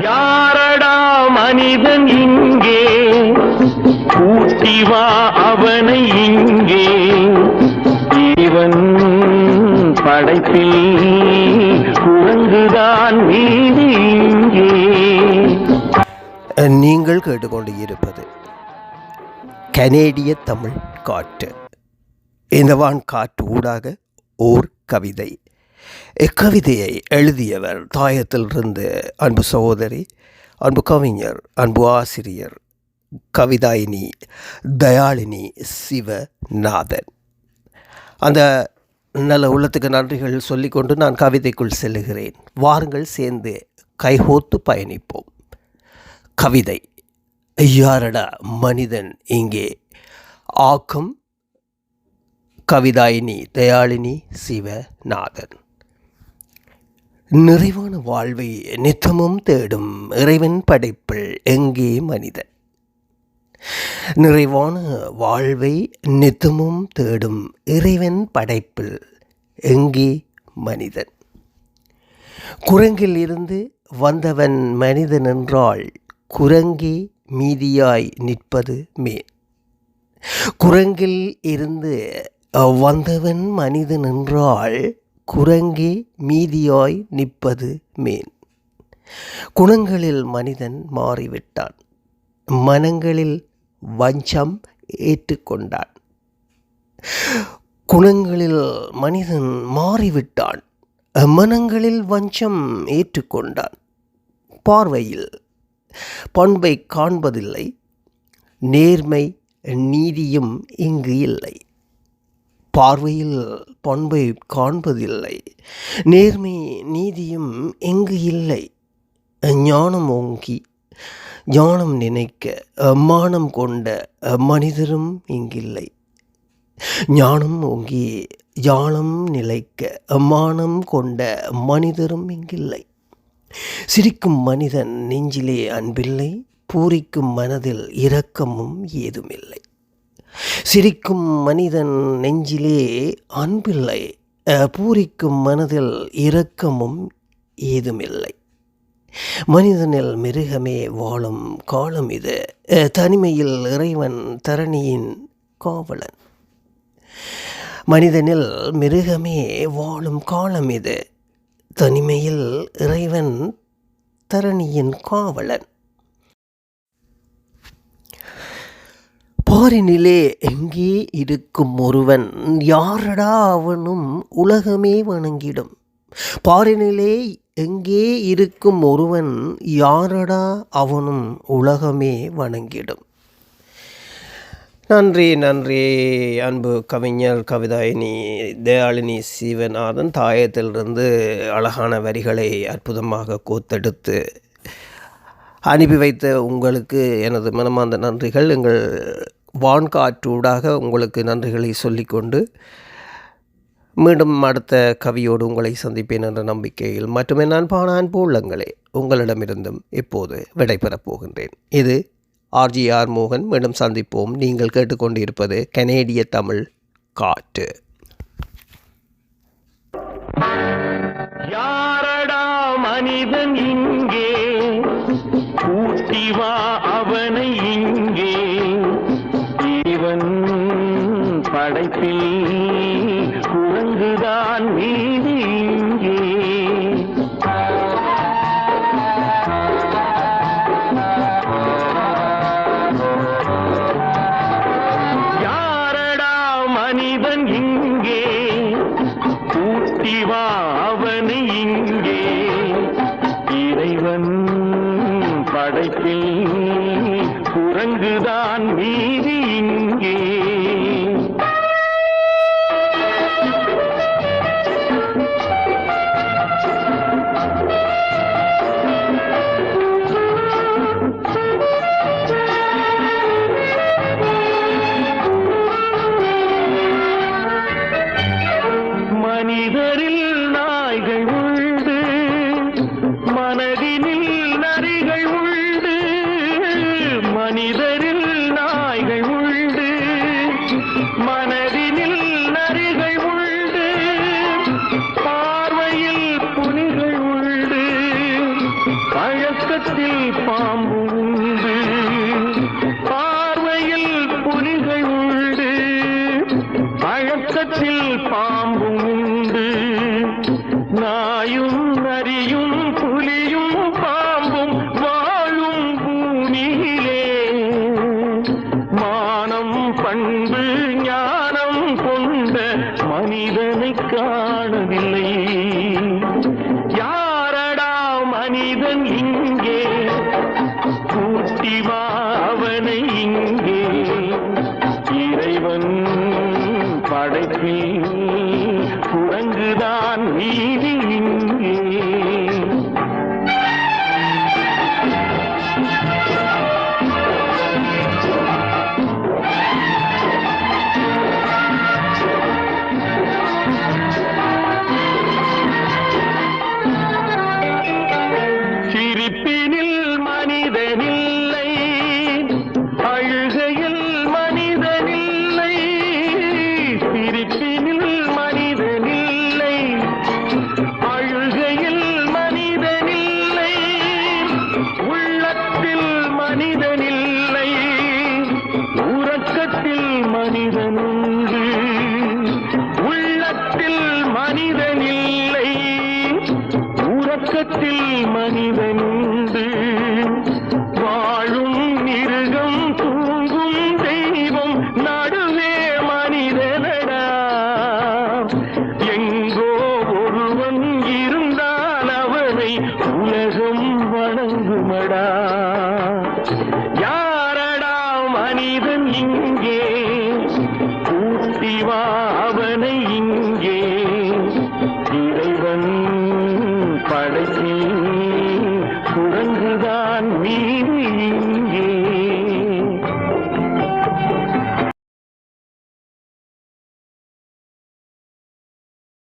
யாரடா மனிதன் இங்கே? கூட்டிவா அவனை இங்கே. இவன் படைப்பில் குரங்குதான் மீதி இங்கே. நீங்கள் கேட்டுக்கொண்டு இருப்பது கனேடிய தமிழ் காற்று. இந்த வான் காற்று ஊடாக ஓர் கவிதை. இக்கவிதையை எழுதியவர் தாயத்திலிருந்து அன்பு சகோதரி அன்பு கவிஞர் அன்பு ஆசிரியர் கவிதாயினி தயாளினி சிவநாதன். அந்த நல்ல உள்ளத்துக்கு நன்றிகள் சொல்லிக்கொண்டு நான் கவிதைக்குள் செல்லுகிறேன். வாருங்கள் சேர்ந்து கைகோத்து பயணிப்போம். கவிதை ஐயாரடா மனிதன் இங்கே. ஆக்கம் கவிதாயினி தயாளினி சிவநாதன். நிறைவான வாழ்வை நித்தமும் தேடும் இறைவன் படைப்பில் எங்கே மனிதன்? நிறைவான வாழ்வை நித்தமும் தேடும் இறைவன் படைப்பில் எங்கே மனிதன்? குரங்கில் இருந்து வந்தவன் மனிதன் என்றால் குரங்கே மீதியாய் நிற்பது மே குரங்கில் இருந்து வந்தவன் மனிதன் என்றால் குரங்கே மீதியாய் நிற்பது மேன் குணங்களில் மனிதன் மாறிவிட்டான். மனங்களில் வஞ்சம் ஏற்றுக்கொண்டான். குணங்களில் மனிதன் மாறிவிட்டான். மனங்களில் வஞ்சம் ஏற்றுக்கொண்டான். பார்வையில் பண்பை காண்பதில்லை. நேர்மை நீதியும் இங்கு இல்லை. பார்வையில் பண்பை காண்பதில்லை. நேர்மை நீதியும் எங்கு இல்லை? ஞானம் ஓங்கி ஞானம் நினைக்க மானம் கொண்ட மனிதரும் இங்கில்லை. ஞானம் ஓங்கி ஞானம் நிலைக்க மானம் கொண்ட மனிதரும் இங்கில்லை. சிரிக்கும் மனிதன் நெஞ்சிலே அன்பில்லை பூரிக்கும் மனதில் இரக்கமும் ஏதுமில்லை. சிரிக்கும் மனிதன் நெஞ்சிலே அன்பில்லை பூரிக்கும் மனதில் இரக்கமும் ஏதுமில்லை. மனிதனில் மிருகமே வாழும் காலம் இது தனிமையில் இறைவன் தரணியின் காவலன். மனிதனில் மிருகமே வாழும் காலம் இது தனிமையில் இறைவன் தரணியின் காவலன். பாரினிலே எங்கே இருக்கும் ஒருவன்? யாரடா அவனும் உலகமே வணங்கிடும். பாரினிலே எங்கே இருக்கும் ஒருவன்? யாரடா அவனும் உலகமே வணங்கிடும். நன்றி நன்றி அன்பு கவிஞர் கவிதாயினி தயாளினி சிவநாதன். தாயத்திலிருந்து அழகான வரிகளை அற்புதமாக கோத்தெடுத்து அனுப்பி வைத்த உங்களுக்கு எனது மனமார்ந்த நன்றிகள். எங்கள் வான்காற்றூடாக உங்களுக்கு நன்றிகளை சொல்லிக்கொண்டு மீண்டும் அடுத்த கவியோடு உங்களை சந்திப்பேன் என்ற நம்பிக்கையில் மட்டுமே நான் பாணான் உள்ளங்களே உங்களிடமிருந்தும் இப்போது விடைபெறப் போகின்றேன். இது ஆர்ஜிஆர் மோகன். மீண்டும் சந்திப்போம். நீங்கள் கேட்டுக்கொண்டிருப்பது கனேடிய தமிழ் காற்று. யாரடா மனிதன் இங்கே? அவனை படைப்பில் குரங்குதான் மீதி இங்கே. பாம்பும் உண்டு நாயும் நரியும் புலியும் பாம்பும் வாழும் பூமியிலே. மானம் பண்பு ஞானம் கொண்ட மனிதனை காணவில்லை. யாரடா மனிதன் இங்கே? கூட்டிவா அவனை இங்கே. இறைவன் படைப்பில் குரங்குதான் நீதி. இருந்தால் உலகம் வணங்குமடா. யாரடா மனிதன் இங்கே? கூட்டிவா அவனை இங்கே. இறைவன் படைப்பில்